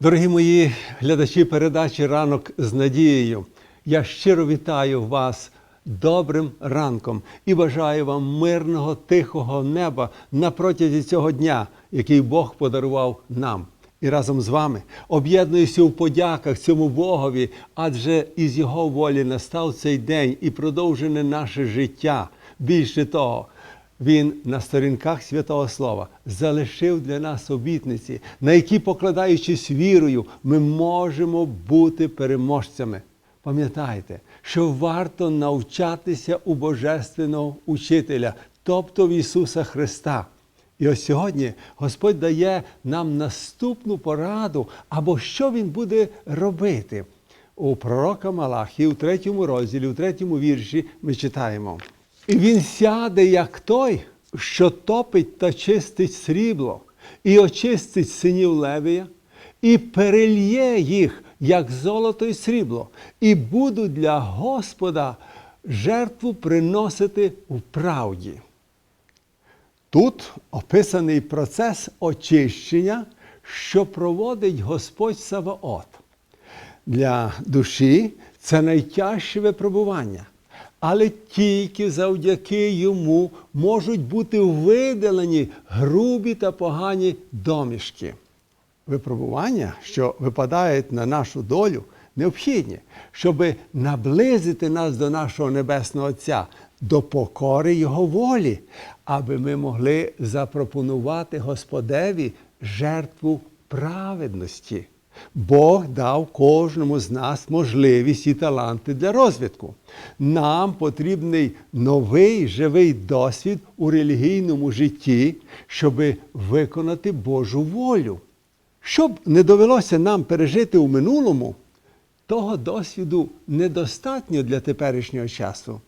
Дорогі мої глядачі передачі Ранок з надією. Я щиро вітаю вас добрим ранком і бажаю вам мирного, тихого неба на протязі цього дня, який Бог подарував нам. І разом з вами об'єднуюся у подяках цьому Богові, адже із Його волі настав цей день і продовжене наше життя. Більше того, він на сторінках святого Слова залишив для нас обітниці, на які, покладаючись вірою, ми можемо бути переможцями. Пам'ятайте, що варто навчатися у Божественного учителя, тобто в Ісуса Христа. І ось сьогодні Господь дає нам наступну пораду, або що Він буде робити. У пророка Малахі, у третьому розділі, у третьому вірші ми читаємо. І він сяде, як той, що топить та чистить срібло, і очистить синів Левія, і перельє їх, як золото і срібло, і будуть для Господа жертву приносити в правді. Тут описаний процес очищення, що проводить Господь Саваот. Для душі це найтяжче випробування, але тільки завдяки йому можуть бути видалені грубі та погані домішки. Випробування, що випадають на нашу долю, необхідні, щоб наблизити нас до нашого Небесного Отця, до покори Його волі, аби ми могли запропонувати Господеві жертву праведності. Бог дав кожному з нас можливість і таланти для розвитку. Нам потрібний новий живий досвід у релігійному житті, щоб виконати Божу волю. Щоб не довелося нам пережити у минулому, того досвіду недостатньо для теперішнього часу.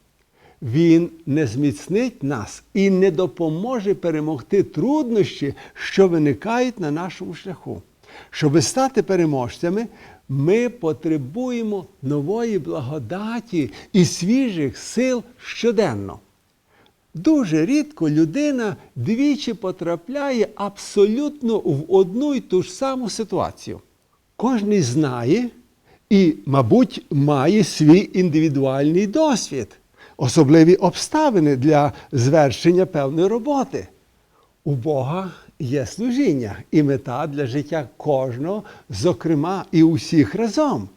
Він не зміцнить нас і не допоможе перемогти труднощі, що виникають на нашому шляху. Щоб стати переможцями, ми потребуємо нової благодаті і свіжих сил щоденно. Дуже рідко людина двічі потрапляє абсолютно в одну й ту ж саму ситуацію. Кожний знає і, мабуть, має свій індивідуальний досвід, особливі обставини для звершення певної роботи. У Бога є служіння і мета для життя кожного, зокрема і усіх разом.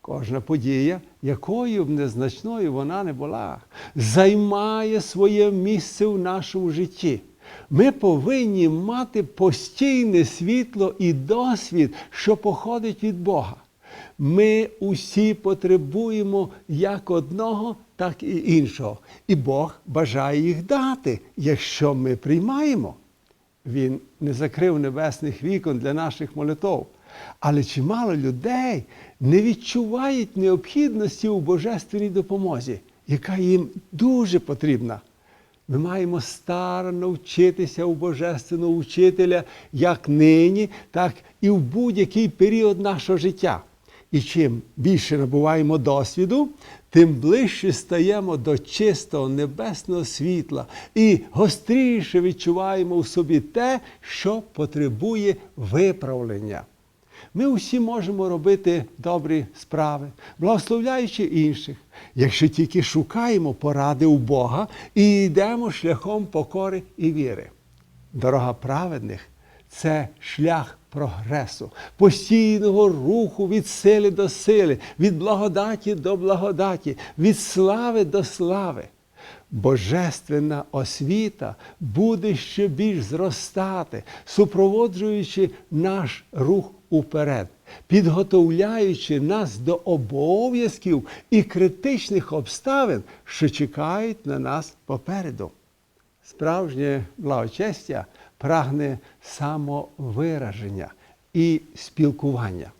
Кожна подія, якою б незначною вона не була, займає своє місце в нашому житті. Ми повинні мати постійне світло і досвід, що походить від Бога. Ми усі потребуємо як одного, так і іншого. І Бог бажає їх дати, якщо ми приймаємо. Він не закрив небесних вікон для наших молитов. Але чимало людей не відчувають необхідності у божественній допомозі, яка їм дуже потрібна. Ми маємо старано вчитися у Божественного учителя як нині, так і в будь-який період нашого життя. І чим більше набуваємо досвіду, тим ближче стаємо до чистого небесного світла і гостріше відчуваємо у собі те, що потребує виправлення. Ми усі можемо робити добрі справи, благословляючи інших, якщо тільки шукаємо поради у Бога і йдемо шляхом покори і віри. Дорога праведних це шлях прогресу, постійного руху від сили до сили, від благодаті до благодаті, від слави до слави. Божественна освіта буде ще більш зростати, супроводжуючи наш рух уперед, підготовляючи нас до обов'язків і критичних обставин, що чекають на нас попереду. Справжнє благочестя прагне самовираження і спілкування.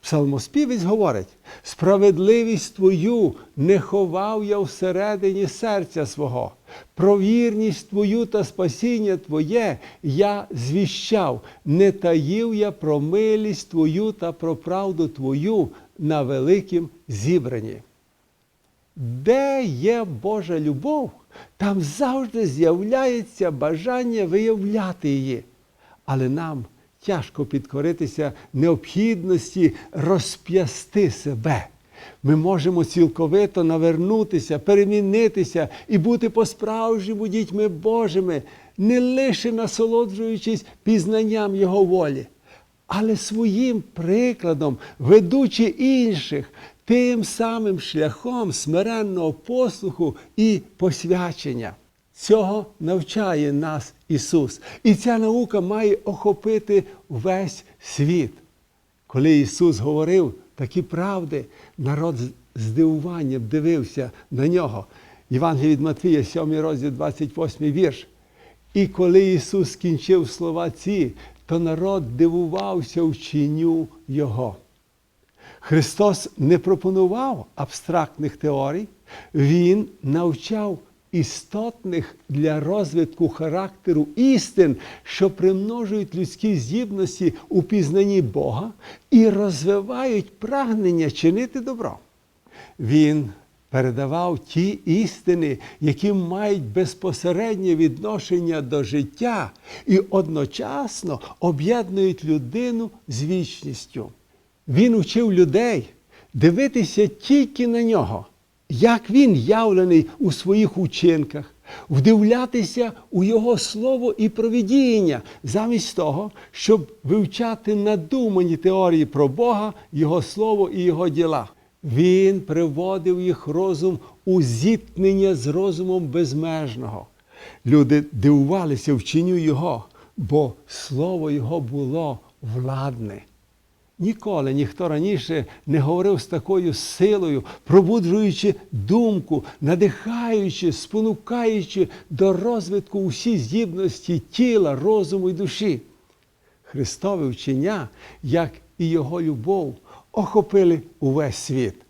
Псалмоспівець говорить: справедливість твою не ховав я всередині серця свого, про вірність твою та спасіння Твоє я звіщав, не таїв я про милість Твою та про правду Твою на великім зібранні. Де є Божа любов, там завжди з'являється бажання виявляти її. Але нам тяжко підкоритися необхідності розп'ясти себе. Ми можемо цілковито навернутися, перемінитися і бути по-справжньому дітьми Божими, не лише насолоджуючись пізнанням Його волі, але своїм прикладом, ведучи інших тим самим шляхом смиренного послуху і посвячення. Цього навчає нас Ісус. І ця наука має охопити весь світ. Коли Ісус говорив такі правди, народ з здивуванням дивився на нього. Євангелій від Матвія, 7 розділ, 28 вірш. І коли Ісус скінчив слова ці, то народ дивувався вченню Його. Христос не пропонував абстрактних теорій, Він навчав істотних для розвитку характеру істин, що примножують людські здібності у пізнанні Бога і розвивають прагнення чинити добро. Він передавав ті істини, які мають безпосереднє відношення до життя і одночасно об'єднують людину з вічністю. Він учив людей дивитися тільки на нього, як він явлений у своїх учинках, вдивлятися у Його слово і провідіння, замість того, щоб вивчати надумані теорії про Бога, Його слово і Його діла. Він приводив їх розум у зіткнення з розумом безмежного. Люди дивувалися вченню Його, бо слово Його було владне. Ніколи ніхто раніше не говорив з такою силою, пробуджуючи думку, надихаючи, спонукаючи до розвитку усі здібності тіла, розуму і душі. Христове вчення, як і Його любов, охопили увесь світ.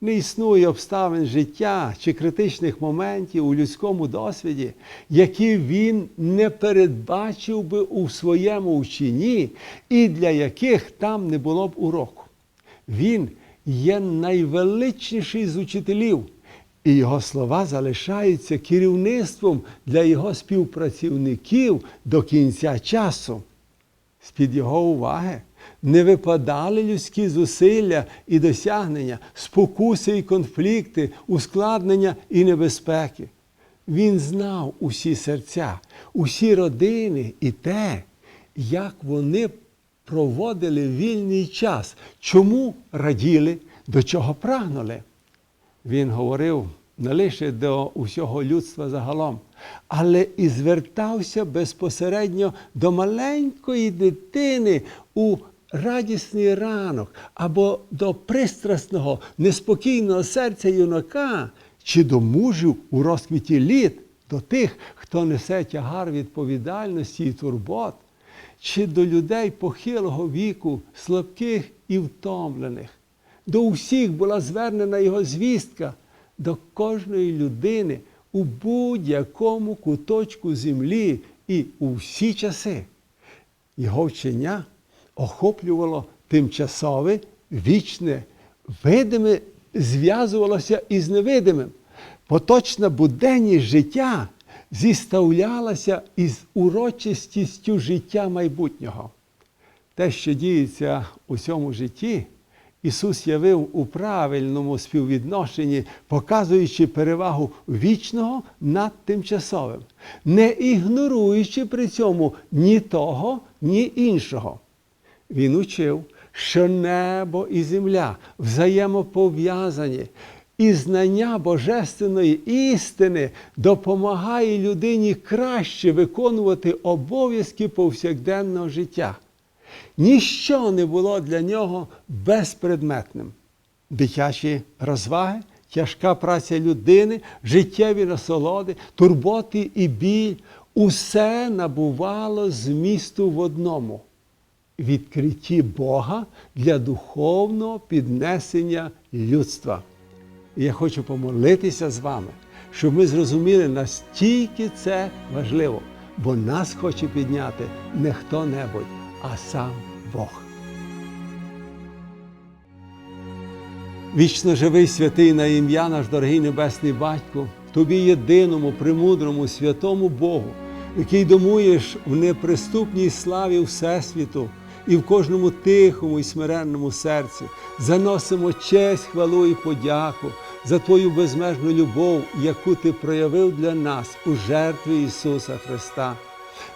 Не існує обставин життя чи критичних моментів у людському досвіді, які він не передбачив би у своєму вченні і для яких там не було б уроку. Він є найвеличніший з учителів, і його слова залишаються керівництвом для його співпрацівників до кінця часу. З-під його уваги не випадали людські зусилля і досягнення, спокуси і конфлікти, ускладнення і небезпеки. Він знав усі серця, усі родини і те, як вони проводили вільний час, чому раділи, до чого прагнули. Він говорив не лише до усього людства загалом, але і звертався безпосередньо до маленької дитини у радісний ранок або до пристрасного, неспокійного серця юнака, чи до мужів у розквіті літ, до тих, хто несе тягар відповідальності і турбот, чи до людей похилого віку, слабких і втомлених. До усіх була звернена його звістка, до кожної людини у будь-якому куточку землі і у всі часи. Його вчення охоплювало тимчасове, вічне, видиме зв'язувалося із невидимим. Поточна буденність життя зіставлялася із урочистістю життя майбутнього. Те, що діється у цьому житті, Ісус явив у правильному співвідношенні, показуючи перевагу вічного над тимчасовим, не ігноруючи при цьому ні того, ні іншого. Він учив, що небо і земля взаємопов'язані, і знання божественної істини допомагає людині краще виконувати обов'язки повсякденного життя. Ніщо не було для нього безпредметним. Дитячі розваги, тяжка праця людини, життєві насолоди, турботи і біль усе набувало змісту в одному відкритті Бога для духовного піднесення людства. І я хочу помолитися з вами, щоб ми зрозуміли, настільки це важливо, бо нас хоче підняти не хто-небудь, а сам Бог. Вічно живий святий на ім'я наш дорогий Небесний Батько, Тобі єдиному, премудрому, святому Богу, який домуєш в неприступній славі Всесвіту і в кожному тихому і смиренному серці. Заносимо честь, хвалу і подяку за Твою безмежну любов, яку Ти проявив для нас у жертві Ісуса Христа.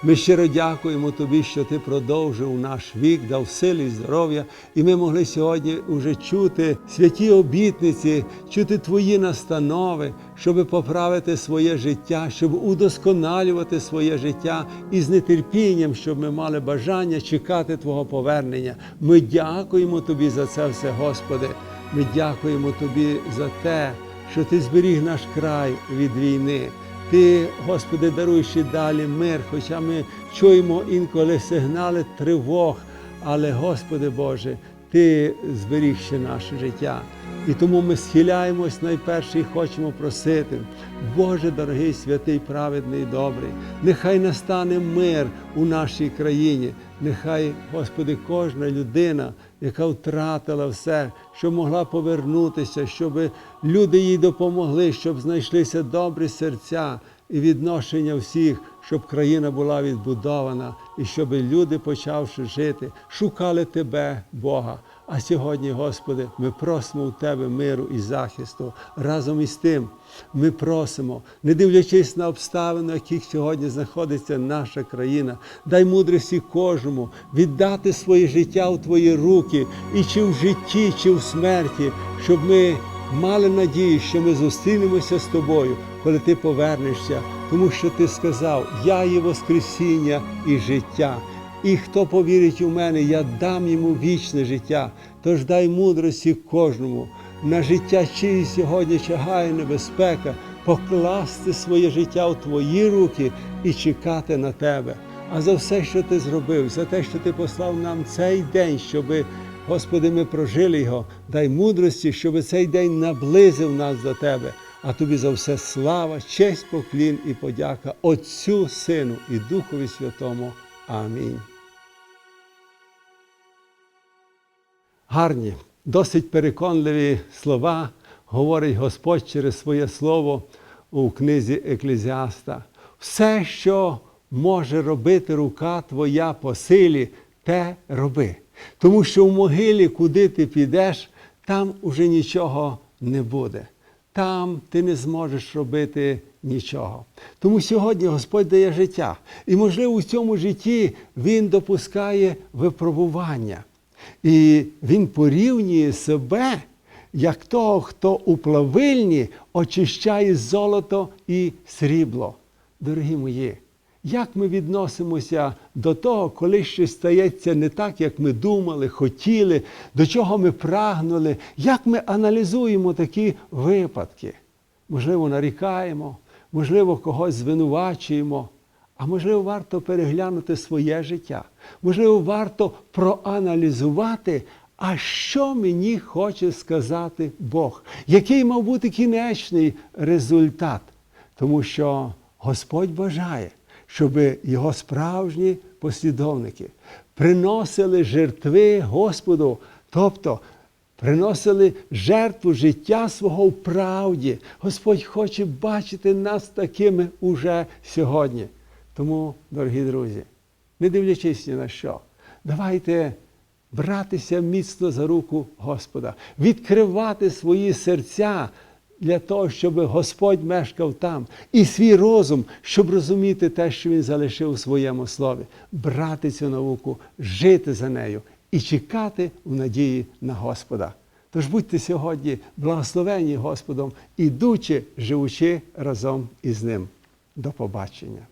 Ми щиро дякуємо Тобі, що Ти продовжив наш вік, дав сили і здоров'я, і ми могли сьогодні уже чути святі обітниці, чути Твої настанови, щоб поправити своє життя, щоб удосконалювати своє життя і з нетерпінням, щоб ми мали бажання чекати Твого повернення. Ми дякуємо Тобі за це все, Господи. Ми дякуємо Тобі за те, що Ти зберіг наш край від війни. Ти, Господи, даруєш і далі мир, хоча ми чуємо інколи сигнали тривог, але, Господи Боже, Ти зберіг ще наше життя. І тому ми схиляємось найперше і хочемо просити, Боже дорогий, святий, праведний, добрий, нехай настане мир у нашій країні, нехай, Господи, кожна людина, яка втратила все, що могла повернутися, щоб люди їй допомогли, щоб знайшлися добрі серця і відношення всіх, щоб країна була відбудована і щоб люди, почавши жити, шукали Тебе, Бога. А сьогодні, Господи, ми просимо у Тебе миру і захисту. Разом із тим ми просимо, не дивлячись на обставини, в яких сьогодні знаходиться наша країна, дай мудрості кожному віддати своє життя у Твої руки, і чи в житті, чи в смерті, щоб ми мали надію, що ми зустрінемося з тобою, коли ти повернешся, тому що ти сказав: Я є Воскресіння і життя. І хто повірить у мене, я дам йому вічне життя. Тож дай мудрості кожному на життя, чиї сьогодні чагає небезпека, покласти своє життя у твої руки і чекати на тебе. А за все, що ти зробив, за те, що ти послав нам цей день, щоби Господи, ми прожили його, дай мудрості, щоб цей день наблизив нас до Тебе. А тобі за все слава, честь, поклін і подяка Отцю, Сину і Духові Святому. Амінь. Гарні, досить переконливі слова говорить Господь через своє слово у книзі Еклезіаста. Все, що може робити рука твоя по силі, те роби. Тому що в могилі, куди ти підеш, там уже нічого не буде. Там ти не зможеш робити нічого. Тому сьогодні Господь дає життя. І, можливо, у цьому житті Він допускає випробування. І Він порівнює себе як того, хто у плавильні очищає золото і срібло. Дорогі мої, як ми відносимося до того, коли щось стається не так, як ми думали, хотіли, до чого ми прагнули, як ми аналізуємо такі випадки? Можливо, нарікаємо, можливо, когось звинувачуємо, а можливо, варто переглянути своє життя, можливо, варто проаналізувати, а що мені хоче сказати Бог, який мав бути кінечний результат. Тому що Господь бажає щоб його справжні послідовники приносили жертви Господу, тобто приносили жертву життя свого в правді. Господь хоче бачити нас такими уже сьогодні. Тому, дорогі друзі, не дивлячись ні на що, давайте братися міцно за руку Господа, відкривати свої серця для того, щоб Господь мешкав там, і свій розум, щоб розуміти те, що Він залишив у своєму слові, брати цю науку, жити за нею і чекати в надії на Господа. Тож будьте сьогодні благословені Господом, ідучи, живучи разом із Ним. До побачення.